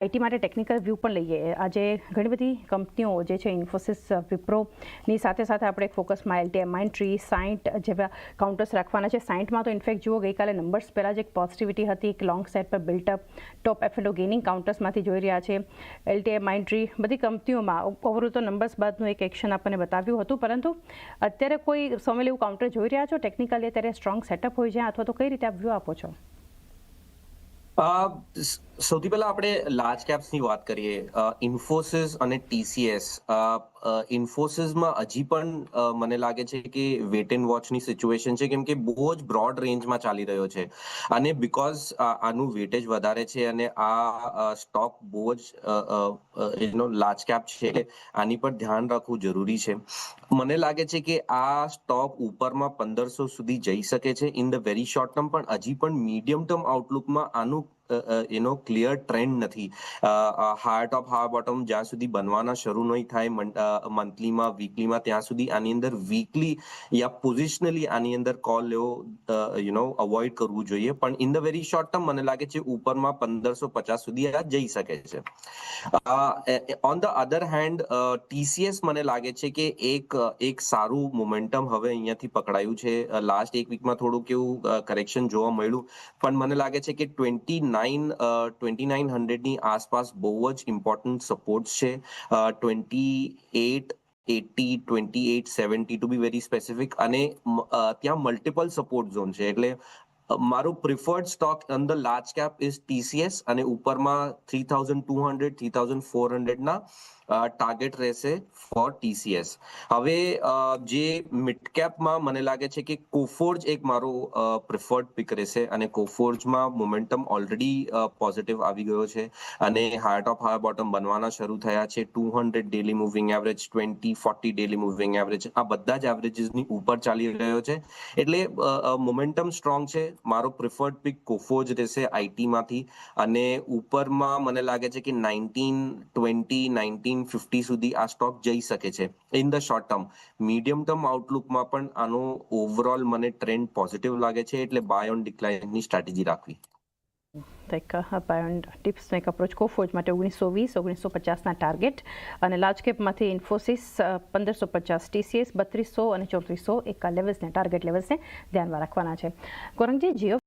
IT માટે technical view પણ લઈએ. આજે ઘણી બધી કંપનીઓ જે છે ઇન્ફોસિસ વિપ્રોની સાથે સાથે આપણે એક ફોકસમાં એલટીએમ માઇન્ટ્રી સાઇન્ટ જેવા કાઉન્ટર્સ રાખવાના છે. સાઇન્ટમાં તો ઇનફેક્ટ જુઓ, ગઈકાલે નંબર્સ પહેલાં જ એક પોઝિટિવિટી હતી, એક લોંગ સેટ પર built up top FNO gaining કાઉન્ટર્સમાંથી જોઈ રહ્યા છે. એલટી માઇન્ટ્રી બધી કંપનીઓમાં ઓવરઓલ તો નંબર્સ બાદનું એક એક્શન આપણને બતાવ્યું હતું. પરંતુ અત્યારે કોઈ સમય એવું કાઉન્ટર જોઈ રહ્યા છો? ટેકનિકલી અત્યારે સ્ટ્રોંગ સેટઅપ હોય છે. અથવા તો કઈ રીતે આપ વ્યૂ આપો છો? સૌથી પહેલા આપણે લાર્જ કેપ્સની વાત કરીએ. ઇન્ફોસિસ અને ટીસીએસ ઇન્ફોસિસમાં હજી પણ મને લાગે છે કે વેટ એન્ડ વોચની સિચ્યુએશન છે, કેમ કે બહુ જ બ્રોડ રેન્જમાં ચાલી રહ્યો છે. અને બીકોઝ આનું વેટેજ વધારે છે અને આ સ્ટોક બહુ જ એનો લાર્જ કેપ છે આની પર ધ્યાન રાખવું જરૂરી છે. મને લાગે છે કે આ સ્ટોક ઉપરમાં પંદરસો સુધી જઈ શકે છે. In the very short term પણ હજી પણ મીડિયમ ટર્મ આઉટલુકમાં આનું એનો ક્લિયર ટ્રેન્ડ નથી. હાર્ટ ઓફ હાર બોટમ જ્યાં સુધી બનવાના શરૂ નહીં થાય મંથલીમાં વીકલીમાં ત્યાં સુધી આની અંદર વીકલી યા પોઝિશનલી આની અંદર કોલ લેવો યુ નો અવોઇડ કરવું જોઈએ. પણ in the very short term મને લાગે છે ઉપરમાં પંદરસો પચાસ સુધી આ જઈ શકે છે. On the other hand TCS મને લાગે છે કે એક એક સારું મોમેન્ટમ હવે અહીંયાથી પકડાયું છે. લાસ્ટ એક વીકમાં થોડુંક એવું કરેક્શન જોવા મળ્યું. પણ મને લાગે છે કે ટ્વેન્ટી નાઇન ટ્વેન્ટી નાઇન હંડ્રેડની આસપાસ બહુ જ ઇમ્પોર્ટન્ટ સપોર્ટ છે. Twenty eight eighty twenty eight seventy two be very specific અને ત્યાં મલ્ટિપલ સપોર્ટ ઝોન છે. એટલે મારું preferred stock on the large cap is TCS અને ઉપરમાં three thousand two hundred three thousand four હંડ્રેડના target રહેશે for TCS હવે જે mid કેપમાં મને લાગે છે કે કોફોર્જ એક મારો પ્રિફર્ડ પિક રહેશે અને કોફોર્જમાં મોમેન્ટમ ઓલરેડી પોઝિટિવ આવી ગયો છે અને હાર્ટ ટોપ હાયર બોટમ બનવાના શરૂ થયા છે. Two hundred daily moving average twenty forty daily moving average આ બધા જ એવરેજીસની ઉપર ચાલી રહ્યો છે. એટલે મોમેન્ટમ સ્ટ્રોંગ છે. મારો પ્રિફર્ડ પિક કોફોર્જ રહેશે આઈટીમાંથી અને ઉપરમાં મને લાગે છે કે નાઇન્ટીન ટ્વેન્ટી નાઇન્ટીન ફિફ્ટી સુધી આ સ્ટોક જઈ શકે છે. In the short term medium term આઉટલુકમાં પણ આનો ઓવરઓલ મને ટ્રેન્ડ પોઝિટિવ લાગે છે, એટલે બાય ઓન ડિક્લાઇનની સ્ટ્રેટેજી રાખવી. બાયોન્ડ ટિપ્સનો એક અપ્રોચ કોફોજ માટે ઓગણીસો વીસ, ઓગણીસો પચાસના ટાર્ગેટ અને લાર્જ કેપમાંથી ઇન્ફોસિસ પંદરસો પચાસ ટીસીએસ બત્રીસો અને ચોત્રીસો એક લેવલ્સને ટાર્ગેટ લેવલ્સને ધ્યાનમાં રાખવાના છે. કોરંગજી જીઓ